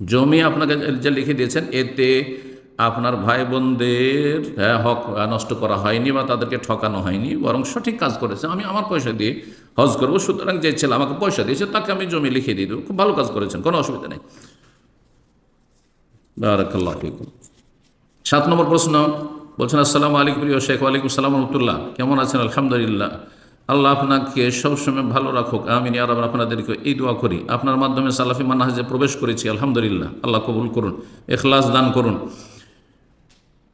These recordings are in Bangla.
জমি আপনাকে যে লিখে দিয়েছেন এতে আপনার ভাই বোনদের হ্যাঁ, হক নষ্ট করা হয়নি বা তাদেরকে ঠকানো হয়নি বরং সঠিক কাজ করেছে। আমি আমার পয়সা দিয়ে হজ করব সুতরাং যে ছেলে আমাকে পয়সা দিয়েছে তাকে আমি জমি লিখে দিয়ে দেবো। খুব ভালো কাজ করেছেন কোনো অসুবিধা নেই। সাত নম্বর প্রশ্ন বলছেন আসসালামু আলাইকুম প্রিয় শেখ ওয়ালাইকুম সালাম রহমতুল্লাহ। কেমন আছেন? আলহামদুলিল্লাহ। আল্লাহ আপনাকে সবসময় ভালো রাখুক, আমিন। আর আমরা আপনাদেরকে এই দোয়া করি। আপনার মাধ্যমে সালাফি মানাহাজে প্রবেশ করেছি, আলহামদুলিল্লাহ। আল্লাহ কবুল করুন, এখলাস দান করুন।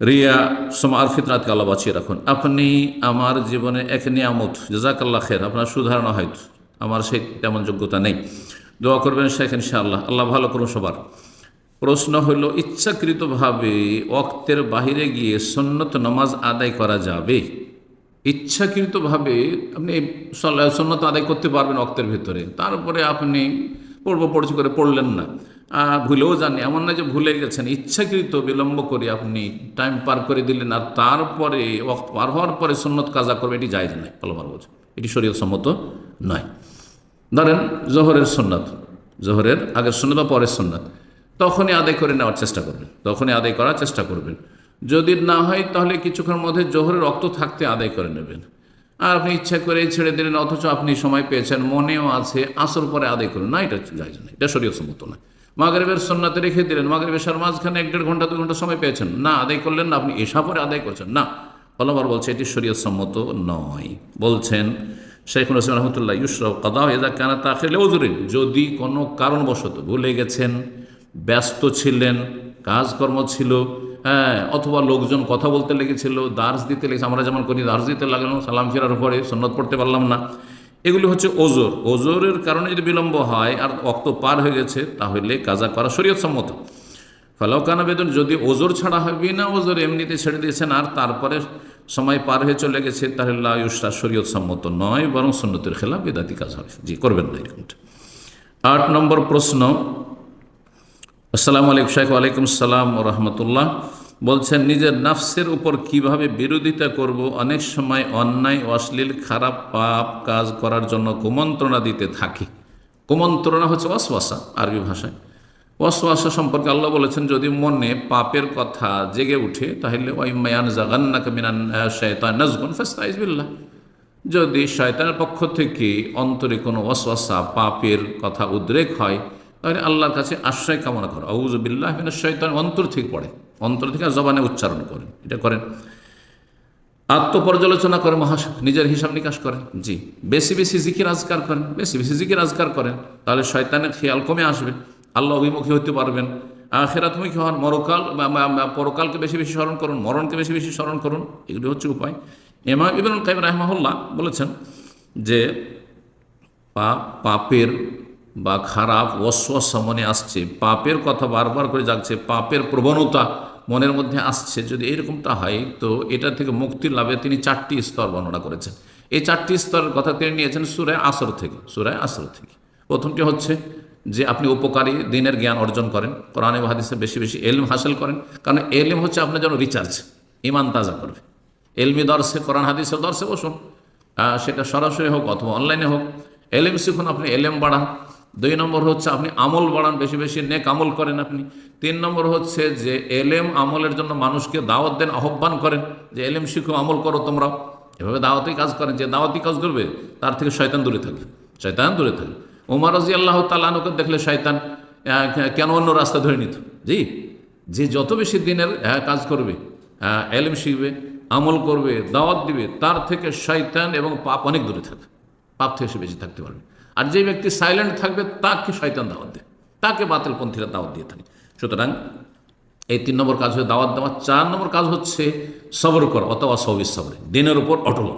রিয়া, সোমা আর ফিতরাতকে আল্লাহ বাঁচিয়ে রাখুন। আপনি আমার জীবনে এক নিয়ামত, জাজাকাল্লাহ খের আপনার সুধারণা হয়তো। আমার সেই তেমন যোগ্যতা নেই। দোয়া করবেন শেখ ইনশাআল্লাহ। আল্লাহ ভালো করুন সবার। প্রশ্ন হলো, ইচ্ছাকৃতভাবে অক্তের বাহিরে গিয়ে সন্ন্যত নামাজ আদায় করা যাবে? ইচ্ছাকৃতভাবে আপনি সন্ন্যত আদায় করতে পারবেন অক্তের ভেতরে। তারপরে আপনি পড়ব পড়ছি করে পড়লেন না। ভুলেও জানি এমন না যে ভুলে গেছেন। ইচ্ছাকৃত বিলম্ব করে আপনি টাইম পার করে দিলেন আর তারপরে অক্ত পার হওয়ার পরে সন্ন্যত কাজা করবে এটি জায়জ নয়। ভালোবার বলছে এটি শরীর সম্মত নয়। ধরেন, জোহরের সন্ন্যত জোহরের আগের সন্ন্যত বা পরের সন্ন্যত তখনই আদায় করে নেওয়ার চেষ্টা করবেন। তখনই আদায় করার চেষ্টা করবেন। যদি না হয়, তাহলে কিছুক্ষণের মধ্যে জোহরের রক্ত থাকতে আদায় করে নেবেন। আর আপনি ইচ্ছা করে ছেড়ে দিলেন, অথচ আপনি সময় পেয়েছেন, মনেও আছে, আসর পরে আদায় করুন। না, এটা যায় না, এটা শরীয় সম্মত নয় মাগরেবের সন্ন্যাতে রেখে দিলেন, মাগরেবের এসার মাঝখানে এক দেড় ঘণ্টা দু ঘণ্টা সময় পেয়েছেন। না, আদায় করলেন না, আপনি এসা পরে আদায় করছেন। না ফলবার বলছে, এটি শরীয় সম্মত নয়। বলছেন শেখুল হোসেন রহমতুল্লাহ ইউসরফ কাদা এদা কানা তাকে ওজুরিন যদি কোনো কারণবশত ভুলে গেছেন, ব্যস্ত ছিলেন, কাজকর্ম ছিল হ্যাঁ অথবা লোকজন কথা বলতে লেগেছিল দার্স দিতে লেগেছে, আমরা যেমন করি দার্স দিতে লাগলাম সালাম ফেরার পরে সন্ন্যত পড়তে পারলাম না। এগুলি হচ্ছে ওজোর। ওজোরের কারণে যদি বিলম্ব হয় আর অক্ত পার হয়ে গেছে, তাহলে কাজা করা শরীয়ত সম্মত ফালাউকানা বেদন, যদি ওজোর ছাড়া হয়, বিনা ওজোর এমনিতে ছেড়ে দিয়েছেন আর তারপরে সময় পার হয়ে চলে গেছে, তাহলে লাউসটা শরীয়ত সম্মত নয়, বরং সন্ন্যতের খেলা বেদাতি কাজ হবে। জি, করবেন না এরকমটা আট নম্বর প্রশ্ন আসসালামু আলাইকুম শেখ ওয়ালাইকুম সালাম রহমতুল্লাহ। বলছেন, নিজের নাফসের উপর কীভাবে বিরোধিতা করব? অনেক সময় অন্যায়, অশ্লীল, খারাপ পাপ কাজ করার জন্য কুমন্ত্রণা দিতে থাকি। কুমন্ত্রণা হচ্ছে অশ্বাসা আরবি ভাষায়। অশ্বাসা সম্পর্কে আল্লাহ বলেছেন, যদি মনে পাপের কথা জেগে উঠে, তাহলে ওই মায়ান জাগান্নাকে মিনান শয়তান নাজগুন ফাস্তাইজবিল্লাহ যদি শয়তানের পক্ষ থেকে অন্তরে কোনো অশ্বাসা পাপের কথা উদ্রেক হয় তাহলে আল্লাহর কাছে আশ্রয় কামনা করো। আউজবিল্লাহ মিনাশ শয়তান অন্তর থেকে পড়ে। অন্তর থেকে জবানে উচ্চারণ করেন। এটা করেন। আত্মপর্যালোচনা করে মহাস নিজের হিসাব নিকাশ করেন। জি। বেশি বেশি জিকির আজকার করেন। বেশি বেশি জিকির আজকার করেন। তাহলে শয়তানের খেয়াল কমে আসবে। আল্লাহ অভিমুখী হতে পারবেন। আখেরাতমুখী হন মরকাল পরকালকে বেশি বেশি স্মরণ করুন। মরণকে বেশি বেশি স্মরণ করুন। এগুলি হচ্ছে উপায়। এমা ইবনুল কাইম রাহমাহুল্লাহ বলেছেন যে পাপ পাপের বা খারাপ অশ্বাসা মনে আসছে, পাপের কথা বারবার করে যাচ্ছে পাপের প্রবণতা মনের মধ্যে আসছে, যদি এরকমটা হয়, তো এটা থেকে মুক্তি লাভে তিনি চারটি স্তর বর্ণনা করেছেন। এই চারটি স্তরের কথা তিনি নিয়েছেন সুরায় আসর থেকে, সুরায় আসর থেকে। প্রথমটি হচ্ছে যে আপনি উপকারী দিনের জ্ঞান অর্জন করেন, কোরআনে বা হাদিসে বেশি বেশি এলম হাসিল করেন, কারণ এলম হচ্ছে আপনার যেন রিচার্জ ইমান তাজা করবে। এলমি দর্শে, কোরআন হাদিসের দর্শে বসুন সেটা সরাসরি হোক অথবা অনলাইনে হোক। এলএম শিখুন, আপনি এলএম বাড়ান দুই নম্বর হচ্ছে আপনি আমল বাড়ান বেশি বেশি নেক আমল করেন আপনি। তিন নম্বর হচ্ছে যে এলএম আমলের জন্য মানুষকে দাওয়াত দেন আহ্বান করেন যে এলএম শিখো আমল করো তোমরা। এভাবে দাওয়াতি কাজ করেন যে দাওয়াতি কাজ করবে তার থেকে শয়তান দূরে থাকবে শয়তান দূরে থাকবে উমার রাজি আল্লাহ তালানুকে দেখলে শয়তান কেন অন্য রাস্তা ধরে নিত? জি যে যত বেশি দিনের কাজ করবে আহ, এলএম শিখবে আমল করবে দাওয়াত দিবে তার থেকে শয়তান এবং পাপ অনেক দূরে থাকবে পাপ থেকে সে বেশি থাকতে পারবে। আর যে ব্যক্তি সাইলেন্ট থাকবে, তাকে শয়তান দাওয়াত দেয়। তাকে বাতিলপন্থীরা দাওয়াত দিয়ে থাকে। সুতরাং এই তিন নম্বর কাজ হচ্ছে দাওয়াত দেওয়া। চার নম্বর কাজ হচ্ছে সবর করা, অথবা সবিস সবরে। দিনের উপর অটল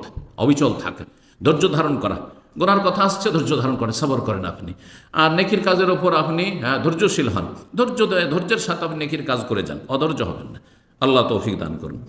অবিচল থাকে, ধৈর্য ধারণ করা। গোনার কথা আসছে, ধৈর্য ধারণ করেন সবর করেন আপনি। আর নেকির কাজের ওপর আপনি হ্যাঁ ধৈর্যশীল হন। ধৈর্য ধৈর্যের সাথে আপনি নেকির কাজ করে যান, অধৈর্য হবেন না। আল্লাহ তৌফিক দান করুন।